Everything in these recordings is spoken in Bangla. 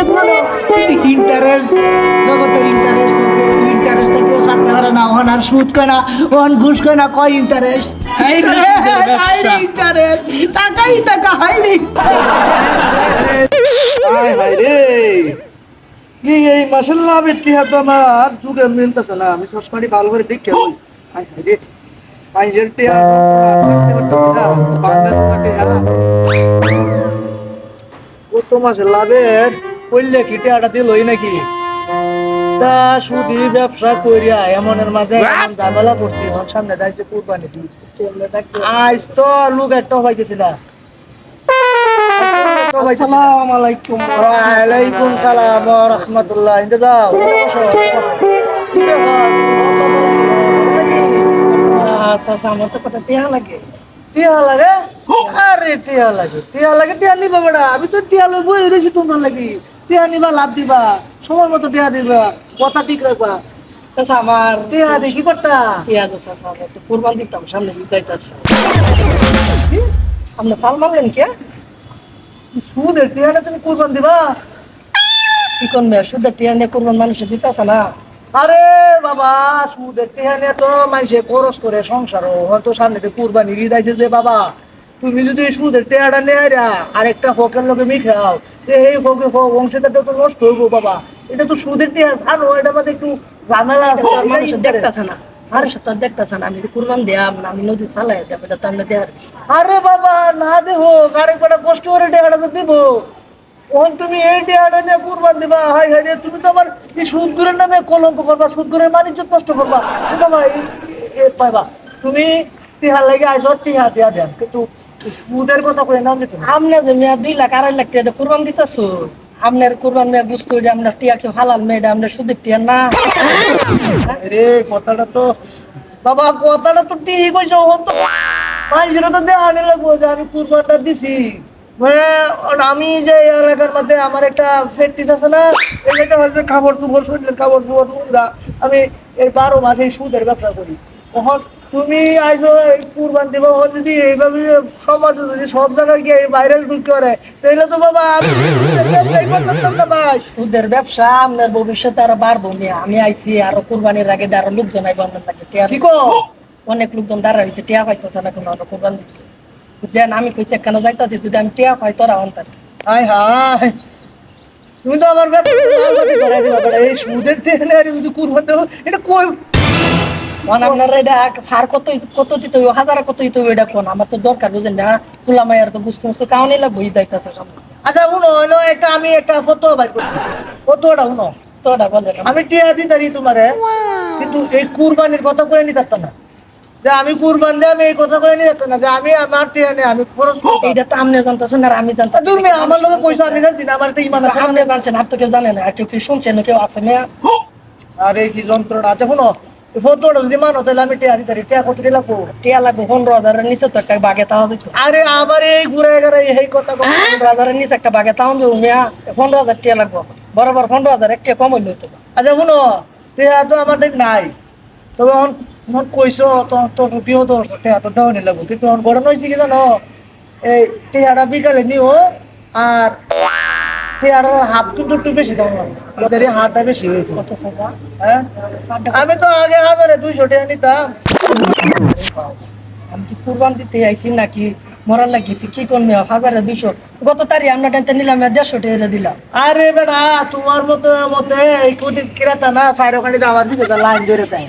ইজ্জত মানো ইন্টারেস্ট জগতের ইন্টারেস্ট ইন্টারেস্ট কেউ সাথে পারে না ওখান আর সুদ কয় না ওখান ঘুষ কয় না কয় ইন্টারেস্ট এই রে ইন্টারেস্ট টাকাই টাকা হাইরে রে। কি এই মাসাল্লাহ বেটি হাত আমার যুগে মিলতেছে না আমি সসমানি ভালো করে দেখে রে। ও তো মাসাল্লাহের কইলে কি টিয়াটা দিলই নাকি? তা সুদি ব্যবসা কইরা এমনের মাঝে এমন ঝামেলা করছি এখন সামনে দাইছে কুরবানি দি আজ তো লোক একটা পাইতেছি না। আসসালামু আলাইকুম ওয়ালাইকুম সালাম ওয়া রাহমাতুল্লাহ। ইন্দে যাও। বসো, বসো। আচ্ছা আচ্ছা আমার তো কথা টিয়া লাগে। টিয়া লাগে? আরে টিয়া লাগে। টিয়া লাগে টিয়া নিবা বেড়া আমি তো টিয়া লই বই তোমার লাগি। টিয়া নিবা লাভ দিবা সময় মতো টিয়া দিবা কথা ঠিক রাখবা। আচ্ছা আমার টিয়া দিয়ে কি করতা? টিয়া আমার তো কুরবান দিতাম সামনে বিদাইতাছে আপনি ফাল মারলেন কে? সুদের টিয়াটা তুমি কুরবান দিবা? কি কোন মেয়ে সুদের টিয়া নিয়ে কুরবান মানুষে দিতাছে না? আরে বাবা সুদের টিয়া নিয়ে তো মানুষে খরচ করে সংসার হয়তো সামনে তো কুরবানি ঈদ আইছে যে বাবা। তুমি যদি সুদের টেয়াটা নিয়ে আইরা আরেকটা হকের লোকে মিখাও যে এই হকে অংশীদারটা তো নষ্ট হইবো বাবা। এটা তো সুদের টিয়া জানো এটা মাঝে একটু ঝামেলা আছে আর দেখতাছে না। দেখতাছে না আমি যদি কুরবান দিয়াম না আমি নদী ফালাই দেব এটা তো আমরা দেওয়ার আরে বাবা না আরেক কষ্ট করে টেয়াটা তো দিব। তুমি এই টেয়াটা নিয়ে কুরবান দিবা হাই হাই রে তুমি তো আমার এই সুদগুরের নামে কলঙ্ক করবা সুদগুরের বাণিজ্য নষ্ট করবা। বাবা পাইবা। তুমি টিহা লাগে আইসো টিহা দিয়া দেন কিন্তু সুদের কথা কই দিতে আপনি যে মেয়া দুই লাখ আড়াই লাখ টাকা কুরবান দিতেছো? আপনার কুরবান মেয়া বুঝতো যে আপনার টিয়া কেউ হালাল মেয়েটা আপনার সুদের টিয়া না। রে কথাটা তো বাবা কথাটা তো ঠিক তো মাইজের তো দেখানি লাগবো যে আমি কুরবানটা দিছি। মানে আমি যে এলাকার মধ্যে আমার একটা ফেটিস আছে না এটাতে হচ্ছে কাপড় চুপড় শরীরের চুপড় নোংরা। আমি এই বারো মাসে সুদের ব্যবসা করি। তুমি আইসো এই কুরবান দিব যদি এইভাবে সমাজে যদি সব জায়গায় গিয়ে ভাইরাল ঢুক করে তাহলে তো বাবা আমি ব্যবসাই ভাই। সুদের ব্যবসা আপনার ভবিষ্যতে আরও বাড়বো আমি আইছি আরও কুরবানির আগে দিয়ে আরও লোকজন আইব আপনার অনেক লোকজন দাঁড়া হয়েছে টিয়া পাইতেছে না কোনো কুরবান বুঝছেন? আমি কইছি কেন যাইতাছি? যদি আমি টিয়া পাই তোরা অন্তার। হাই হাই তুমি তো আমার ব্যাপারে। এই সুদের আর যদি কুরবান দেবো এটা কই মানে আপনার এটা হার কত কত দিতে হইব? হাজার কত দিতে হইব এটা কোন? আমার তো দরকার বুঝেন না? মায়ের তো বুঝতে বুঝতে কাউনি লাগবো ই দায়িত্ব সামনে। আচ্ছা শুনো হলো একটা আমি একটা ফটো বাইর করছি। ফটোটা শুনো। তোরা বলে আমি টিয়া দিতে দিই তোমারে কিন্তু এই কুরবানির কথা কয়ে নিতে পারতাম না। যে আমি কুরবান দিয়ে আমি এই কথা কয়ে নিতে পারতাম না যে আমি আমার টিয়া নিয়ে আমি খরচ তো জানতেছেন আর আমি জানতাম তুমি আমার লোকে কইছো আমি জানছি না আমার তো ইমান আছে আপনি জানছেন আর তো কেউ জানে না। আর কেউ কেউ শুনছেন কেউ আছে মেয়া আরে কি যন্ত্রণা। আচ্ছা শুনো ফটোটা যদি মানো তাহলে আমি টিয়া দিতে পারি। টিয়া কত লাগবো টিয়া লাগবে পনেরো হাজারের নিচে তো একটা বাগে তাও দিত। আরে আবার এই ঘুরে গেলে এই কথা কথা পনেরো হাজারের নিচে একটা বাগে তাও দেবো মেয়া পনেরো হাজার টিয়া লাগবো। আমার। বরাবর পনেরো হাজার একটা কম হইল তো আচ্ছা শুনো তো নাই। তবে এখন এখন কইছো তো তো বিয়ে তো টেহা তো দেওয়া নিলাম কিন্তু হয়েছে কি জানো? এই বিকালে নিও আর টেহাটার হাত কিন্তু একটু বেশি দাম ওদের হাতটা বেশি হয়েছে। কত চাচা হ্যাঁ? আমি তো আগে হাজারে দুইশো টাকা নিতাম। আমি কি কুরবান দিতে আইছি নাকি মরার লাগিয়েছি কি করবে হাজারে দুইশো। গত তারিখ আমরা টেনতে নিলাম দেড়শো টাকা দিলাম। আরে বেটা তোমার মতো মতে এই কোদি কিরাতা না সাইড ওখানে আমার পিছনে লাইন ধরে দেয়।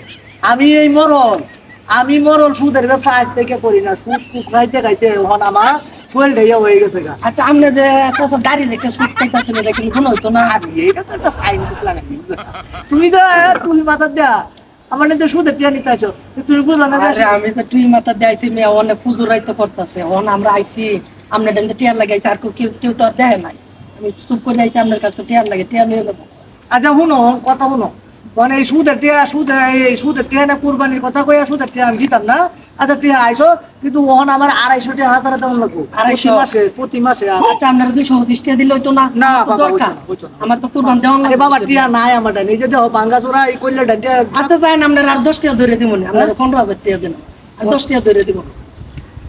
আমি এই মরল আমি মরল সুদের ব্যবসা আজ থেকে করি না। সুদ খাইতে খাইতে ওখান আমার। শরীর ঢেইয়া হয়ে গেছে গা। আচ্ছা আপনি যে চাচা দাঁড়িয়ে রেখে সুট পাইতেছিল দেখেন কোনো হইতো না আর এইটা তো একটা সাইন লাগাই তুমি তো তুমি মাথা দেয়া আমার নিতে সুদের টিয়া নিতে আসো তো তুমি বুঝলো না আরে আমি তো তুই মাথা দিয়ে আইছি মেয়ে অনেক পুজো রাইতে করতেছে অন আমরা আইছি আমরা টেনতে টিয়ার লাগাইছি আর কেউ কেউ তো আর দেখে নাই। আমি চুপ করে আইছি আপনার কাছে টিয়ার লাগে টিয়ার নিয়ে যাব। আচ্ছা শুনো কথা শুনো। মানে এই সুদের টিয়া সুদ এই সুদের টিয়া না কুরবানির কথা কইয়া সুদের টিয়া আমি দিতাম না। আচ্ছা টিয়া আইসো কিন্তু ওখান আমার আড়াইশো হাজারে তেমন লাগবো। আড়াইশো? মাসে প্রতি মাসে আর- আচ্ছা আপনারা পঁচিশ টাকা দিলে হইতো না না দরকার। আমার তো কুরবান দেওয়া বাবা টিয়া নাই আমার নিজে দেহ ভাঙ্গা চোরা এই আচ্ছা না আপনার আর দশ টাকা ধরে দিব না আপনার পনেরো হাজার টাকা দিন আর দশ টাকা ধরে দিব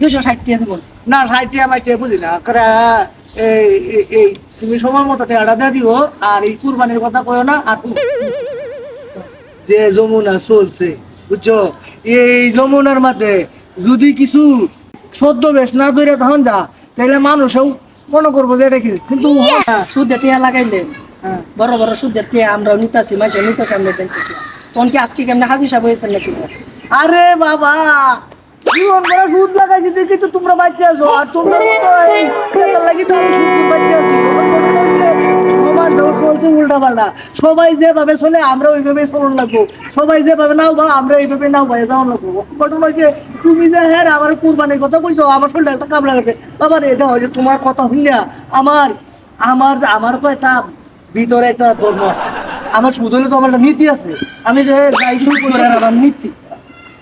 দুইশো ষাট টাকা দিব না। ষাট টিয়া মাই টিয়া বুঝি না করে এই এই- এই তুমি সময় মতো টেয়াটা দিয়ে দিও আর এই কুরবানির কথা কয়ো না আর যে যমুনা চলছে বুঝছ? এই যমুনার মধ্যে যদি কিছু সদ্য বেশ না ধরে তখন যা তাহলে মানুষও মনে করব যে এটা কি? কিন্তু হ্যাঁ, সুদে টিয়া লাগাইলেন হ্যাঁ। বড় বড় সুদের টিয়া আমরা নিতাছি মাঝে নিতাছি আমরা ব্যাংক থেকে তখন কি আজকে কেমন হাজির সাহেব হয়েছেন নাকি? আরে বাবা! জীবন করে সুদ লাগাইছি দেখি তো তোমরা বাচ্চা আছো আর তোমরা তো লাগি তো আমি সুদ বাচ্চা আছি। চলছে উল্টা পাল্টা। সবাই যেভাবে চলে আমরা ওইভাবে চলন লাগবো। সবাই যেভাবে নাও বা আমরা এইভাবে নাও ভাই যাওয়ান লাগবো। ঘটনা হচ্ছে তুমি যে হ্যাঁ আমার কুরবানির কথা কইছো, আমার শরীরটা একটা কামড়া গেছে। বাবা রে, এটা হয়েছে তোমার কথা শুনিয়া আমার আমার আমার তো একটা ভিতরে একটা ধর্ম আমার হলে তো আমার একটা নীতি আছে। আমি যে যাই শুরু করে, আমার নীতি।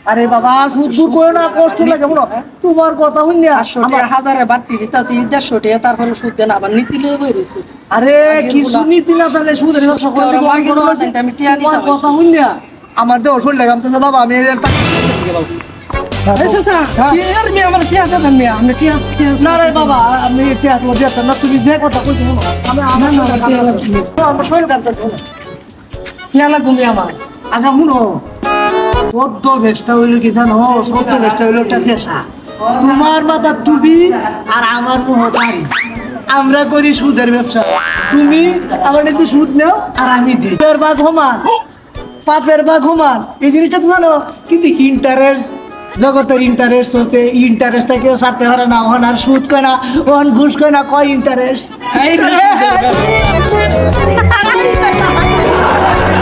আরে বাবা সুদ দূর করে না কষ্ট লাগে বলো। তোমার কথা শুনি পাঁচশো টাকা হাজারে বাড়তি দিতাছি দেড়শো টাকা তারপরে সুদ দেন আবার নীতি লয়ে বই রয়েছে আরে কিছু নীতি না তাহলে সুদের ব্যবসা করে আমি টিয়া তোমার কথা শুনি আমার দেহ শরীর লাগে আমি বাবা আমি এর হ্যাঁ। মেয়ে? আমার তুমি যে কথা কইছো আমার। আমার শরীর আমার। আচ্ছা শুনো। সদ্য ভেস্টা হইল কি জানো? সদ্য ভেস্টা হইল একটা পেশা তোমার মাথা তুমি আর আমার মুহ আমরা করি সুদের ব্যবসা। তুমি আমার একটু সুদ নেও আর আমি দিই। পাপের বা ঘমান পাপের বা ঘমান এই জিনিসটা তো জানো কিন্তু ইন্টারেস্ট জগতের ইন্টারেস্ট হচ্ছে। ইন্টারেস্টটা কেউ সারতে পারে না ওখান আর সুদ কয় না ওখান ঘুষ কয় না কয় ইন্টারেস্ট